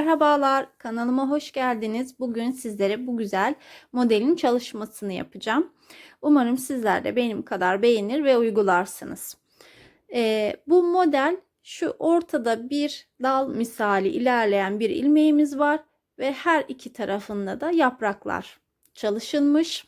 Merhabalar, kanalıma hoş geldiniz. Bugün sizlere bu güzel modelin çalışmasını yapacağım. Umarım sizler de benim kadar beğenir ve uygularsınız. Ee, bu model şu ortada bir dal misali ilerleyen bir ilmeğimiz var ve her iki tarafında da yapraklar çalışılmış.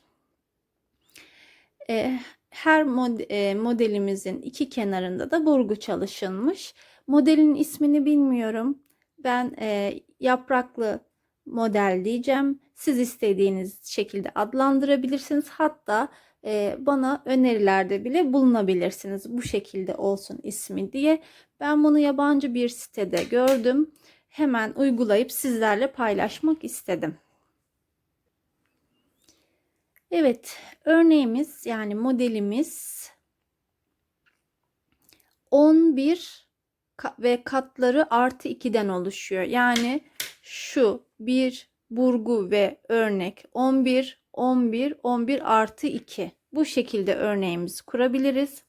Ee, her mod e, modelimizin iki kenarında da burgu çalışılmış. Modelin ismini bilmiyorum. Ben e, yapraklı model diyeceğim. Siz istediğiniz şekilde adlandırabilirsiniz. Hatta e, bana önerilerde bile bulunabilirsiniz. Bu şekilde olsun ismi diye. Ben bunu yabancı bir sitede gördüm. Hemen uygulayıp sizlerle paylaşmak istedim. Evet, örneğimiz yani modelimiz 11 ve katları artı 2'den oluşuyor. Yani şu bir burgu ve örnek 11, 11, 11 artı 2. Bu şekilde örneğimizi kurabiliriz.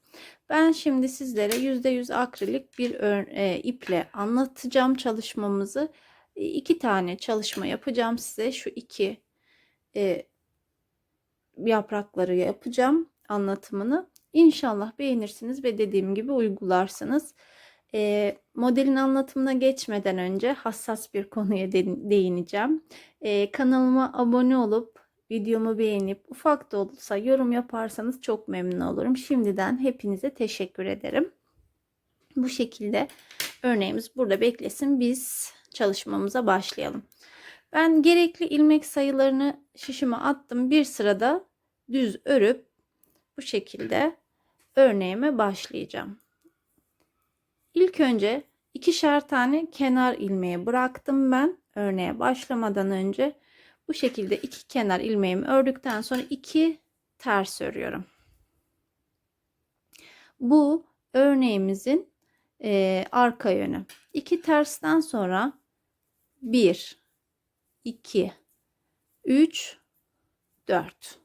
Ben şimdi sizlere %100 akrilik bir e, iple anlatacağım çalışmamızı. E, iki tane çalışma yapacağım size. Şu iki e, yaprakları yapacağım anlatımını. İnşallah beğenirsiniz ve dediğim gibi uygularsınız. E, modelin anlatımına geçmeden önce hassas bir konuya de, değineceğim. E, kanalıma abone olup videomu beğenip ufak da olsa yorum yaparsanız çok memnun olurum. Şimdiden hepinize teşekkür ederim. Bu şekilde örneğimiz burada beklesin. Biz çalışmamıza başlayalım. Ben gerekli ilmek sayılarını şişime attım. Bir sırada düz örüp bu şekilde örneğime başlayacağım. İlk önce ikişer tane kenar ilmeği bıraktım ben örneğe başlamadan önce. Bu şekilde iki kenar ilmeğimi ördükten sonra iki ters örüyorum. Bu örneğimizin e, arka yönü. İki tersten sonra 1 2 3 4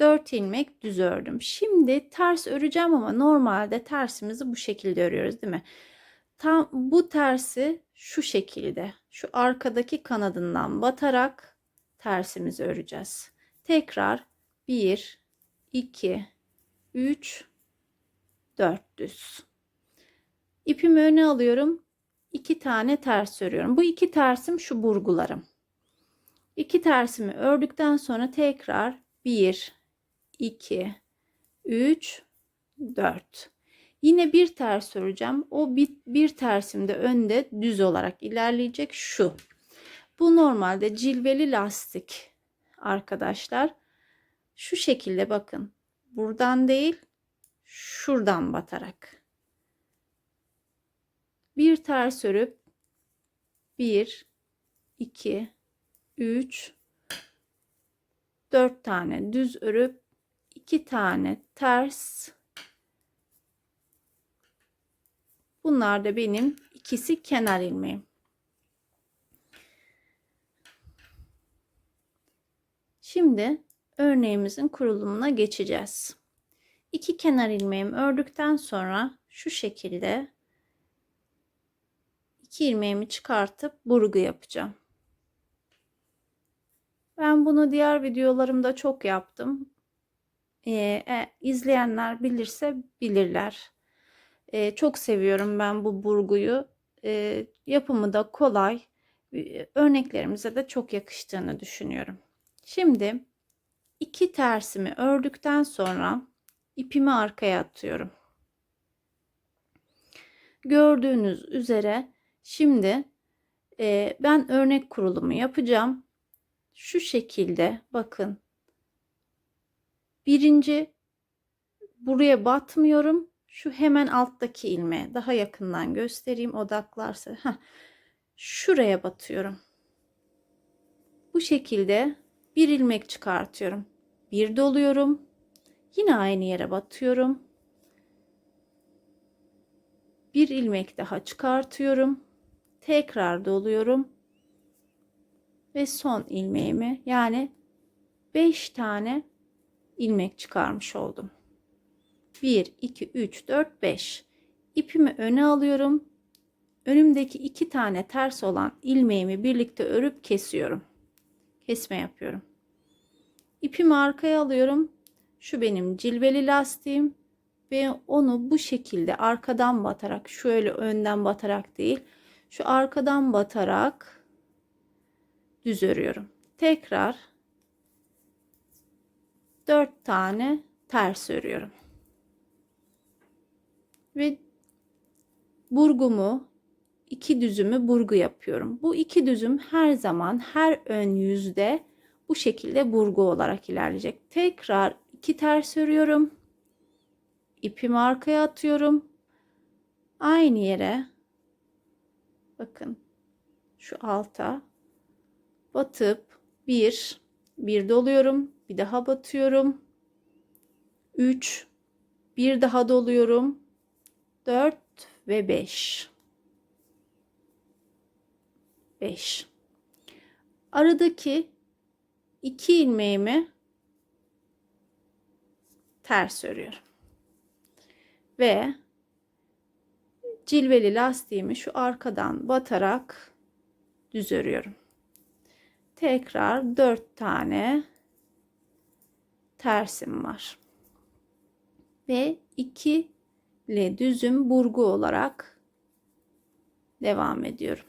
4 ilmek düz ördüm. Şimdi ters öreceğim ama normalde tersimizi bu şekilde örüyoruz değil mi? Tam bu tersi şu şekilde şu arkadaki kanadından batarak tersimizi öreceğiz. Tekrar 1 2 3 4 düz. İpimi öne alıyorum. 2 tane ters örüyorum. Bu iki tersim şu burgularım. İki tersimi ördükten sonra tekrar 1 2, 3, 4. Yine bir ters öreceğim. O bir, bir tersimde önde düz olarak ilerleyecek şu. Bu normalde cilveli lastik arkadaşlar. Şu şekilde bakın. Buradan değil şuradan batarak. Bir ters örüp 1 2 3 4 tane düz örüp iki tane ters. Bunlar da benim ikisi kenar ilmeğim. Şimdi örneğimizin kurulumuna geçeceğiz. İki kenar ilmeğimi ördükten sonra şu şekilde iki ilmeğimi çıkartıp burgu yapacağım. Ben bunu diğer videolarımda çok yaptım e, izleyenler bilirse bilirler. E, çok seviyorum ben bu burguyu. E, yapımı da kolay. Örneklerimize de çok yakıştığını düşünüyorum. Şimdi iki tersimi ördükten sonra ipimi arkaya atıyorum. Gördüğünüz üzere şimdi e, ben örnek kurulumu yapacağım. Şu şekilde bakın Birinci buraya batmıyorum. Şu hemen alttaki ilmeğe daha yakından göstereyim odaklarsa. Heh, şuraya batıyorum. Bu şekilde bir ilmek çıkartıyorum. Bir doluyorum. Yine aynı yere batıyorum. Bir ilmek daha çıkartıyorum. Tekrar doluyorum. Ve son ilmeğimi yani 5 tane ilmek çıkarmış oldum. 1 2 3 4 5 ipimi öne alıyorum önümdeki iki tane ters olan ilmeğimi birlikte örüp kesiyorum. Kesme yapıyorum. İpimi arkaya alıyorum. Şu benim cilveli lastiğim ve onu bu şekilde arkadan batarak şöyle önden batarak değil şu arkadan batarak düz örüyorum. Tekrar 4 tane ters örüyorum. Ve burgumu iki düzümü burgu yapıyorum. Bu iki düzüm her zaman her ön yüzde bu şekilde burgu olarak ilerleyecek. Tekrar iki ters örüyorum. İpimi arkaya atıyorum. Aynı yere bakın şu alta batıp bir bir doluyorum. Bir daha batıyorum. 3 bir daha doluyorum. 4 ve 5. 5. Aradaki iki ilmeğimi ters örüyorum. Ve cilveli lastiğimi şu arkadan batarak düz örüyorum. Tekrar 4 tane tersim var. Ve 2 ile düzüm burgu olarak devam ediyorum.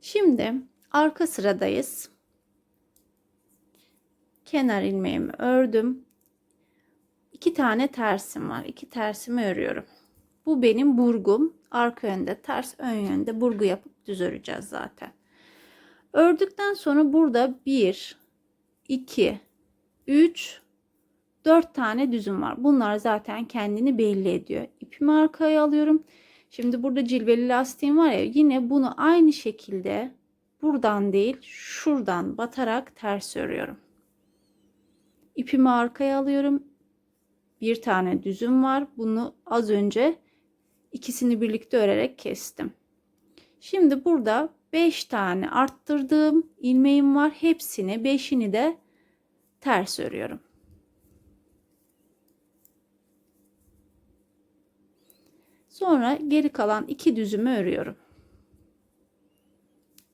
Şimdi arka sıradayız. Kenar ilmeğimi ördüm. İki tane tersim var. İki tersimi örüyorum. Bu benim burgum. Arka yönde ters, ön yönde burgu yapıp düz öreceğiz zaten. Ördükten sonra burada 1, 2, 3, 4 tane düzüm var. Bunlar zaten kendini belli ediyor. İpimi arkaya alıyorum. Şimdi burada cilveli lastiğim var ya yine bunu aynı şekilde buradan değil şuradan batarak ters örüyorum. İpimi arkaya alıyorum. Bir tane düzüm var. Bunu az önce ikisini birlikte örerek kestim. Şimdi burada 5 tane arttırdığım ilmeğim var. Hepsini 5'ini de ters örüyorum. Sonra geri kalan iki düzümü örüyorum.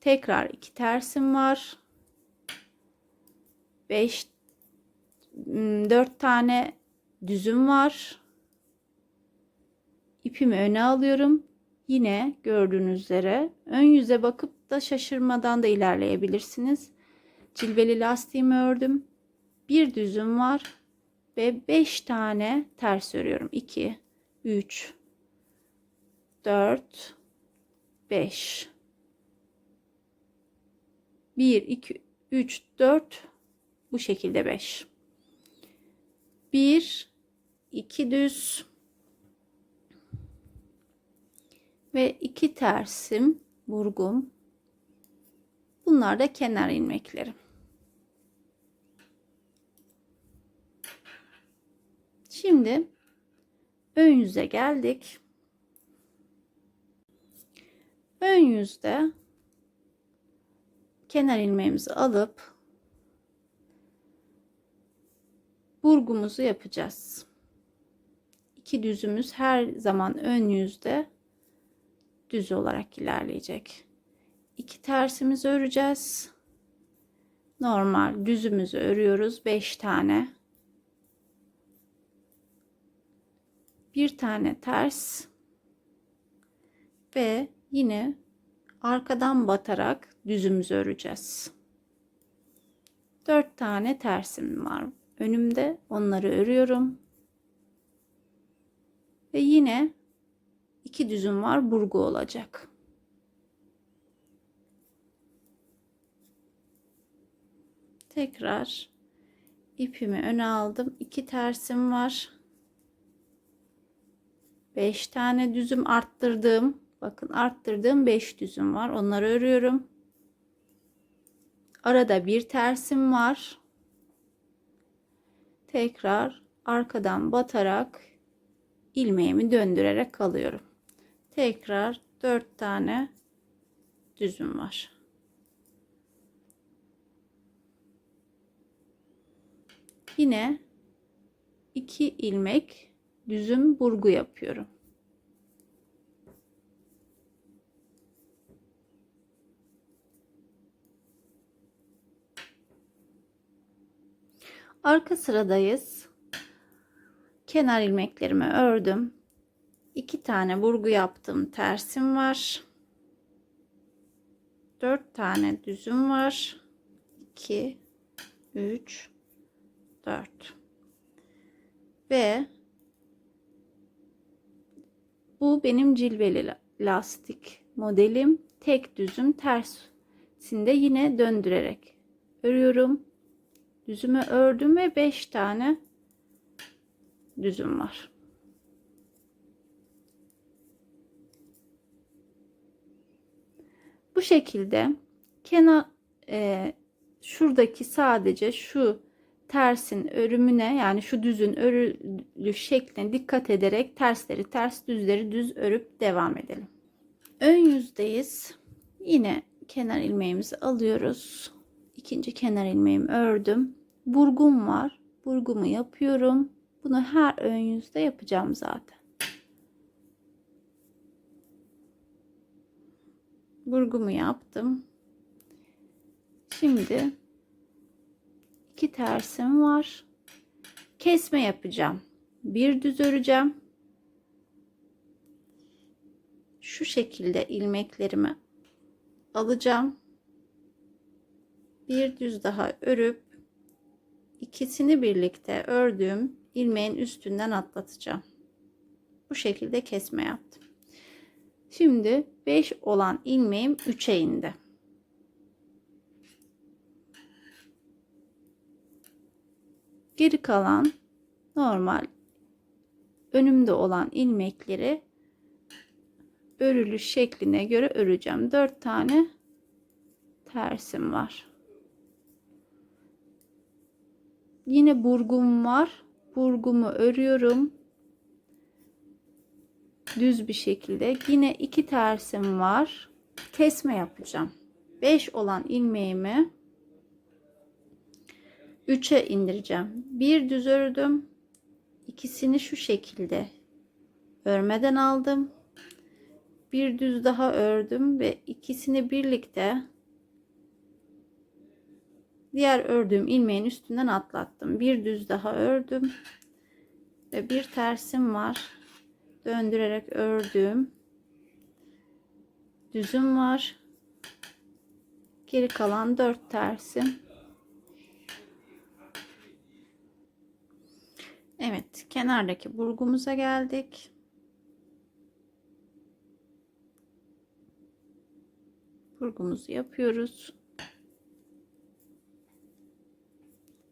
Tekrar iki tersim var. 5 4 hmm, tane düzüm var. İpimi öne alıyorum. Yine gördüğünüz üzere ön yüze bakıp da şaşırmadan da ilerleyebilirsiniz. Cilveli lastiğimi ördüm. Bir düzüm var ve 5 tane ters örüyorum. 2 3 4 5 1 2 3 4 bu şekilde 5 1 2 düz ve 2 tersim burgum. Bunlar da kenar ilmeklerim. Şimdi ön yüze geldik. Ön yüzde kenar ilmeğimizi alıp burgumuzu yapacağız. İki düzümüz her zaman ön yüzde düz olarak ilerleyecek. İki tersimizi öreceğiz. Normal düzümüzü örüyoruz. 5 tane. Bir tane ters ve yine arkadan batarak düzümüzü öreceğiz. 4 tane tersim var önümde. Onları örüyorum. Ve yine iki düzüm var burgu olacak. Tekrar ipimi öne aldım. iki tersim var. 5 tane düzüm arttırdım. Bakın arttırdığım 5 düzüm var. Onları örüyorum. Arada bir tersim var. Tekrar arkadan batarak ilmeğimi döndürerek alıyorum. Tekrar 4 tane düzüm var. Yine 2 ilmek düzüm burgu yapıyorum. Arka sıradayız. Kenar ilmeklerimi ördüm. 2 tane burgu yaptım. Tersim var. 4 tane düzüm var. 2 3 4 ve bu benim cilveli lastik modelim tek düzüm tersinde yine döndürerek örüyorum düzümü ördüm ve 5 tane düzüm var bu şekilde kenar e, şuradaki sadece şu tersin örümüne yani şu düzün örülü şekline dikkat ederek tersleri ters düzleri düz örüp devam edelim. Ön yüzdeyiz. Yine kenar ilmeğimizi alıyoruz. İkinci kenar ilmeğimi ördüm. Burgum var. Burgumu yapıyorum. Bunu her ön yüzde yapacağım zaten. Burgumu yaptım. Şimdi iki tersim var. Kesme yapacağım. Bir düz öreceğim. Şu şekilde ilmeklerimi alacağım. Bir düz daha örüp ikisini birlikte ördüğüm ilmeğin üstünden atlatacağım. Bu şekilde kesme yaptım. Şimdi 5 olan ilmeğim 3'e indi. Geri kalan normal önümde olan ilmekleri örülü şekline göre öreceğim. 4 tane tersim var. Yine burgum var. Burgumu örüyorum. Düz bir şekilde. Yine iki tersim var. Kesme yapacağım. 5 olan ilmeğimi 3'e indireceğim. Bir düz ördüm. İkisini şu şekilde örmeden aldım. Bir düz daha ördüm ve ikisini birlikte diğer ördüğüm ilmeğin üstünden atlattım. Bir düz daha ördüm ve bir tersim var. Döndürerek ördüm. Düzüm var. Geri kalan 4 tersim. Evet, kenardaki burgumuza geldik. Burgumuzu yapıyoruz.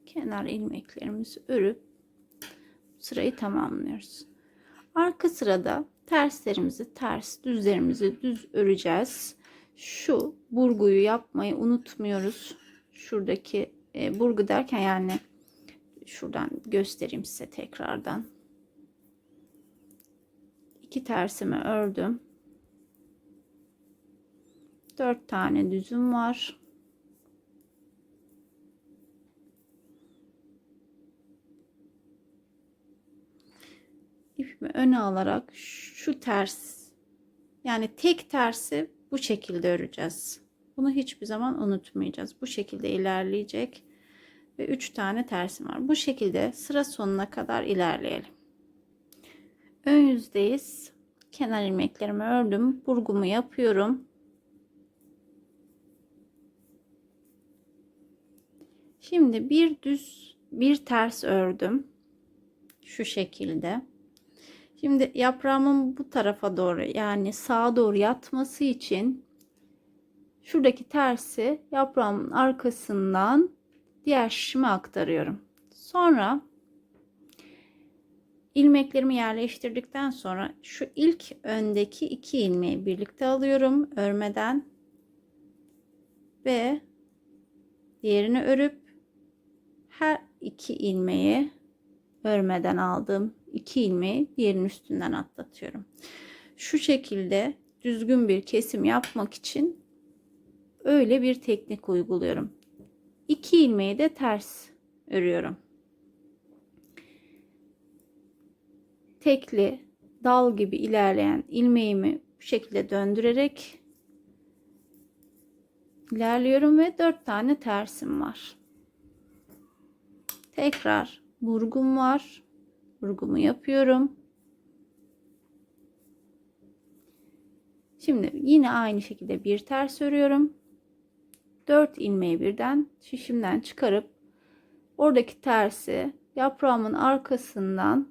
Kenar ilmeklerimizi örüp sırayı tamamlıyoruz. Arka sırada terslerimizi ters, düzlerimizi düz öreceğiz. Şu burguyu yapmayı unutmuyoruz. Şuradaki e, burgu derken yani şuradan göstereyim size tekrardan. İki tersimi ördüm. Dört tane düzüm var. İpimi öne alarak şu ters yani tek tersi bu şekilde öreceğiz. Bunu hiçbir zaman unutmayacağız. Bu şekilde ilerleyecek ve 3 tane tersim var. Bu şekilde sıra sonuna kadar ilerleyelim. Ön yüzdeyiz. Kenar ilmeklerimi ördüm. Burgumu yapıyorum. Şimdi bir düz bir ters ördüm. Şu şekilde. Şimdi yaprağımın bu tarafa doğru yani sağa doğru yatması için şuradaki tersi yaprağımın arkasından diğer şişime aktarıyorum. Sonra ilmeklerimi yerleştirdikten sonra şu ilk öndeki iki ilmeği birlikte alıyorum örmeden ve diğerini örüp her iki ilmeği örmeden aldım iki ilmeği diğerinin üstünden atlatıyorum. Şu şekilde düzgün bir kesim yapmak için öyle bir teknik uyguluyorum. 2 ilmeği de ters örüyorum. tekli dal gibi ilerleyen ilmeğimi bu şekilde döndürerek ilerliyorum ve 4 tane tersim var. Tekrar burgum var. Burgumu yapıyorum. Şimdi yine aynı şekilde bir ters örüyorum. 4 ilmeği birden şişimden çıkarıp oradaki tersi yaprağımın arkasından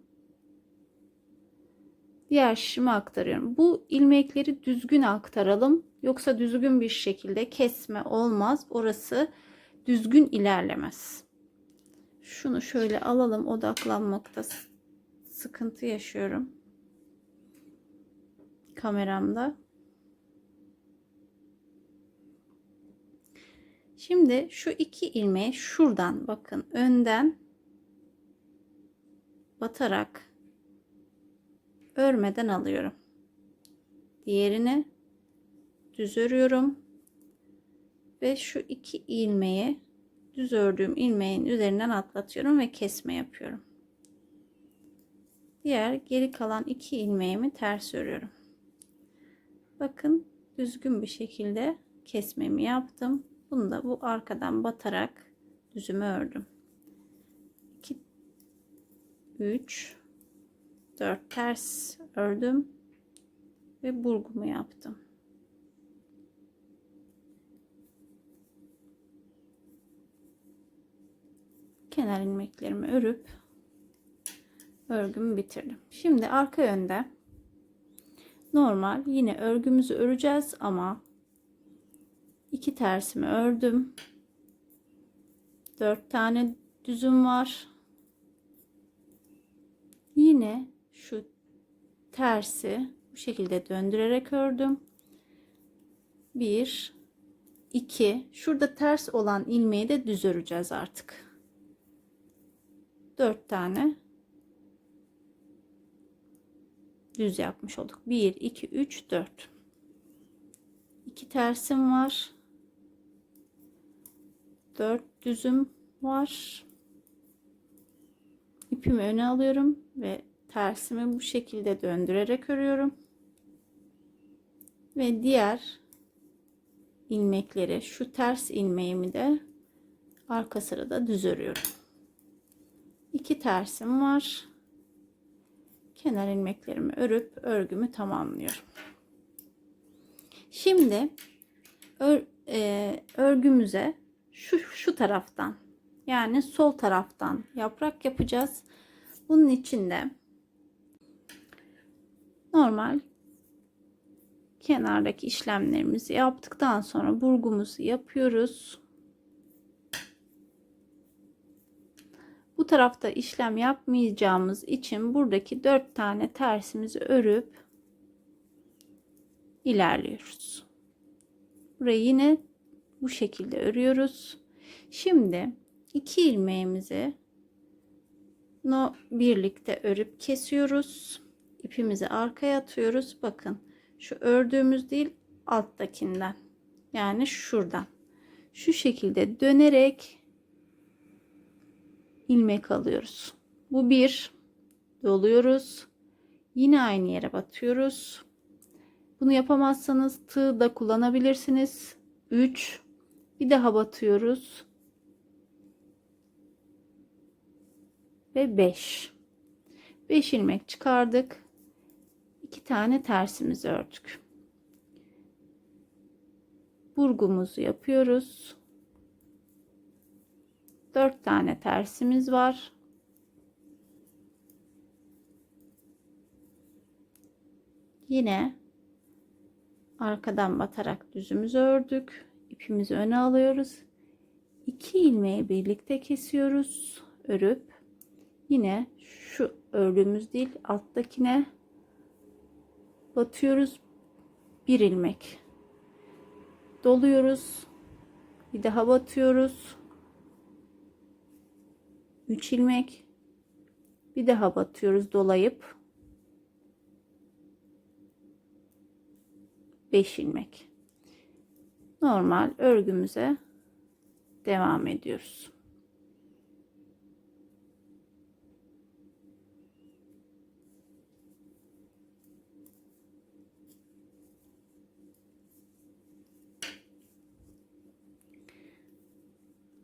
diğer şişime aktarıyorum. Bu ilmekleri düzgün aktaralım. Yoksa düzgün bir şekilde kesme olmaz. Orası düzgün ilerlemez. Şunu şöyle alalım. Odaklanmakta sıkıntı yaşıyorum. Kameramda. Şimdi şu iki ilmeği şuradan bakın önden batarak örmeden alıyorum. Diğerini düz örüyorum. Ve şu iki ilmeği düz ördüğüm ilmeğin üzerinden atlatıyorum ve kesme yapıyorum. Diğer geri kalan iki ilmeğimi ters örüyorum. Bakın düzgün bir şekilde kesmemi yaptım. Bunu da bu arkadan batarak düzümü ördüm. 2 3 4 ters ördüm ve burgumu yaptım. Kenar ilmeklerimi örüp örgümü bitirdim. Şimdi arka yönde normal yine örgümüzü öreceğiz ama iki tersimi ördüm. Dört tane düzüm var. Yine şu tersi bu şekilde döndürerek ördüm. Bir, iki. Şurada ters olan ilmeği de düz öreceğiz artık. Dört tane düz yapmış olduk. Bir, iki, üç, dört. İki tersim var. 4 düzüm var. İpimi öne alıyorum ve tersimi bu şekilde döndürerek örüyorum. Ve diğer ilmekleri şu ters ilmeğimi de arka sırada düz örüyorum. İki tersim var. Kenar ilmeklerimi örüp örgümü tamamlıyorum. Şimdi ör, e, örgümüze şu, şu taraftan yani sol taraftan yaprak yapacağız. Bunun için de normal kenardaki işlemlerimizi yaptıktan sonra burgumuzu yapıyoruz. Bu tarafta işlem yapmayacağımız için buradaki dört tane tersimizi örüp ilerliyoruz. Burayı yine bu şekilde örüyoruz. Şimdi iki ilmeğimizi no birlikte örüp kesiyoruz. İpimizi arkaya atıyoruz. Bakın şu ördüğümüz değil alttakinden. Yani şuradan. Şu şekilde dönerek ilmek alıyoruz. Bu bir doluyoruz. Yine aynı yere batıyoruz. Bunu yapamazsanız tığ da kullanabilirsiniz. 3 bir daha batıyoruz. Ve 5. 5 ilmek çıkardık. 2 tane tersimizi ördük. Burgumuzu yapıyoruz. 4 tane tersimiz var. Yine arkadan batarak düzümüzü ördük. İpimizi öne alıyoruz. 2 ilmeği birlikte kesiyoruz. Örüp yine şu ördüğümüz değil alttakine batıyoruz. Bir ilmek doluyoruz. Bir daha batıyoruz. 3 ilmek. Bir daha batıyoruz dolayıp. 5 ilmek. Normal örgümüze devam ediyoruz.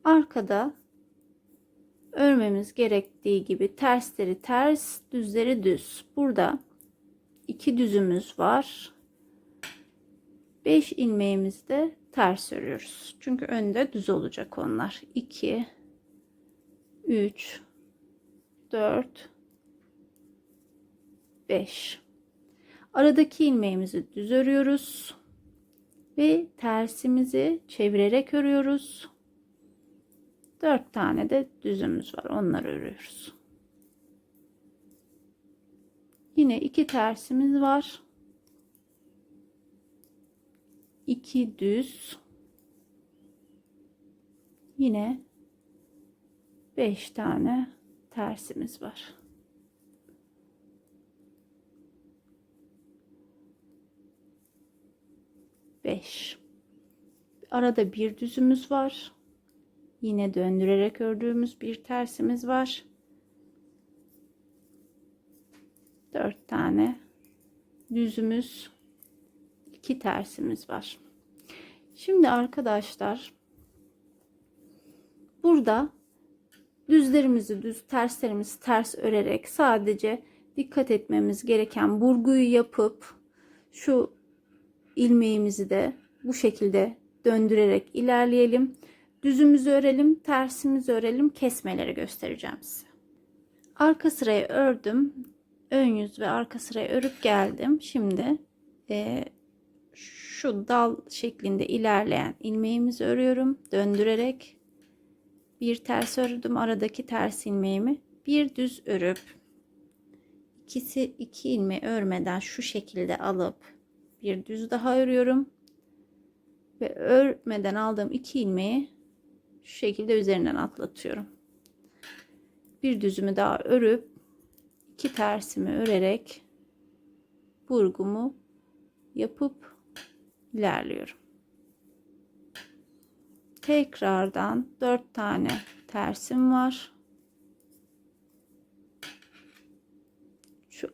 Arkada örmemiz gerektiği gibi tersleri ters, düzleri düz. Burada iki düzümüz var. 5 ilmeğimizi de ters örüyoruz. Çünkü önde düz olacak onlar. 2 3 4 5 Aradaki ilmeğimizi düz örüyoruz ve tersimizi çevirerek örüyoruz. 4 tane de düzümüz var. Onları örüyoruz. Yine iki tersimiz var. 2 düz. Yine 5 tane tersimiz var. Beş. Arada bir düzümüz var. Yine döndürerek ördüğümüz bir tersimiz var. Dört tane düzümüz, iki tersimiz var. Şimdi arkadaşlar burada düzlerimizi düz, terslerimizi ters örerek sadece dikkat etmemiz gereken burguyu yapıp şu ilmeğimizi de bu şekilde döndürerek ilerleyelim. Düzümüzü örelim, tersimizi örelim, kesmeleri göstereceğim size. Arka sırayı ördüm. Ön yüz ve arka sırayı örüp geldim. Şimdi e, şu dal şeklinde ilerleyen ilmeğimizi örüyorum. Döndürerek bir ters ördüm. Aradaki ters ilmeğimi bir düz örüp ikisi iki ilmeği örmeden şu şekilde alıp bir düz daha örüyorum ve örmeden aldığım iki ilmeği şu şekilde üzerinden atlatıyorum. Bir düzümü daha örüp iki tersimi örerek burgumu yapıp ilerliyorum. Tekrardan dört tane tersim var. Şu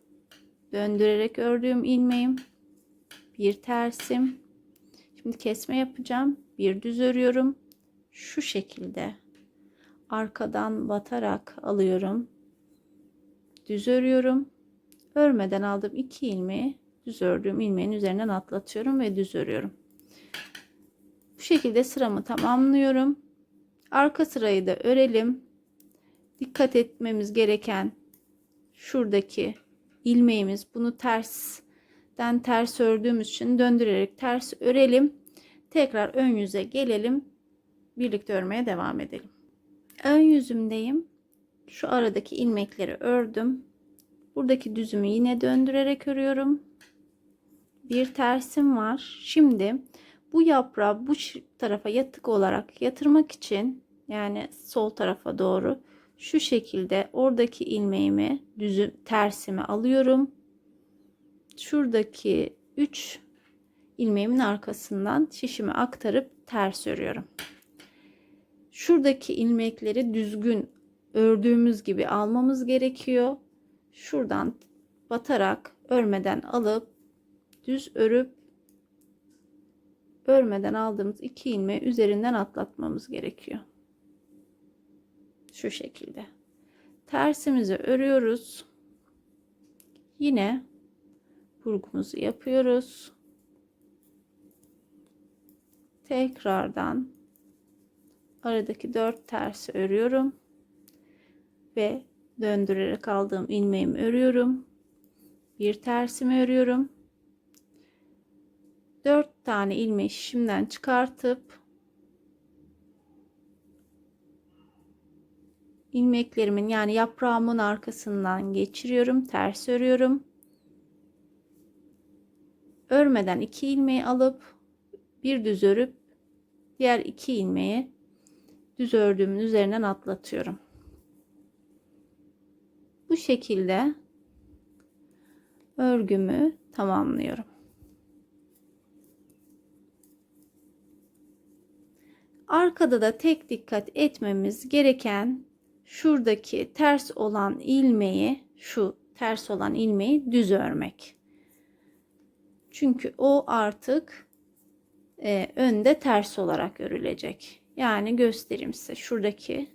döndürerek ördüğüm ilmeğim bir tersim. Şimdi kesme yapacağım. Bir düz örüyorum şu şekilde arkadan batarak alıyorum. Düz örüyorum. Örmeden aldığım iki ilmeği düz ördüğüm ilmeğin üzerinden atlatıyorum ve düz örüyorum. Bu şekilde sıramı tamamlıyorum. Arka sırayı da örelim. Dikkat etmemiz gereken şuradaki ilmeğimiz bunu tersten ters ördüğümüz için döndürerek ters örelim. Tekrar ön yüze gelelim birlikte örmeye devam edelim. Ön yüzümdeyim. Şu aradaki ilmekleri ördüm. Buradaki düzümü yine döndürerek örüyorum. Bir tersim var. Şimdi bu yaprağı bu tarafa yatık olarak yatırmak için yani sol tarafa doğru şu şekilde oradaki ilmeğimi düzü tersimi alıyorum. Şuradaki 3 ilmeğimin arkasından şişimi aktarıp ters örüyorum. Şuradaki ilmekleri düzgün ördüğümüz gibi almamız gerekiyor. Şuradan batarak örmeden alıp düz örüp örmeden aldığımız iki ilmeği üzerinden atlatmamız gerekiyor. Şu şekilde. Tersimizi örüyoruz. Yine burgumuzu yapıyoruz. Tekrardan aradaki dört tersi örüyorum. Ve döndürerek aldığım ilmeğimi örüyorum. Bir tersimi örüyorum. Dört tane ilmeği şişimden çıkartıp ilmeklerimin yani yaprağımın arkasından geçiriyorum ters örüyorum. Örmeden iki ilmeği alıp bir düz örüp diğer iki ilmeği düz ördüğümün üzerinden atlatıyorum. Bu şekilde örgümü tamamlıyorum. Arkada da tek dikkat etmemiz gereken şuradaki ters olan ilmeği, şu ters olan ilmeği düz örmek. Çünkü o artık e, önde ters olarak örülecek. Yani göstereyim size şuradaki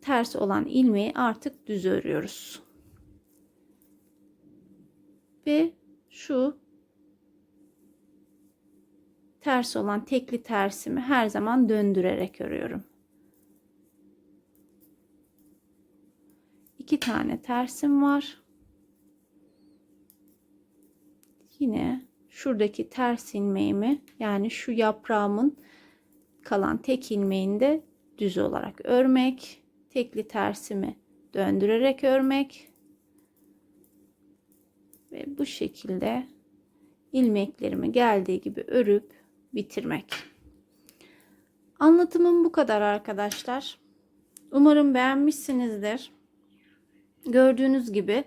ters olan ilmeği artık düz örüyoruz. Ve şu ters olan tekli tersimi her zaman döndürerek örüyorum. İki tane tersim var. Yine şuradaki ters ilmeğimi yani şu yaprağımın kalan tek ilmeğini de düz olarak örmek. Tekli tersimi döndürerek örmek. Ve bu şekilde ilmeklerimi geldiği gibi örüp bitirmek. Anlatımım bu kadar arkadaşlar. Umarım beğenmişsinizdir. Gördüğünüz gibi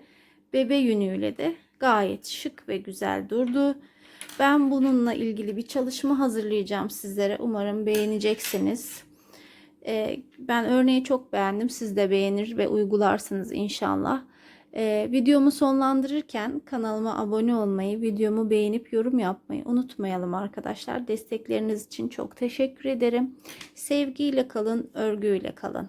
bebe yünüyle de gayet şık ve güzel durdu. Ben bununla ilgili bir çalışma hazırlayacağım sizlere. Umarım beğeneceksiniz. Ee, ben örneği çok beğendim. Siz de beğenir ve uygularsınız inşallah. Ee, videomu sonlandırırken kanalıma abone olmayı, videomu beğenip yorum yapmayı unutmayalım arkadaşlar. Destekleriniz için çok teşekkür ederim. Sevgiyle kalın, örgüyle kalın.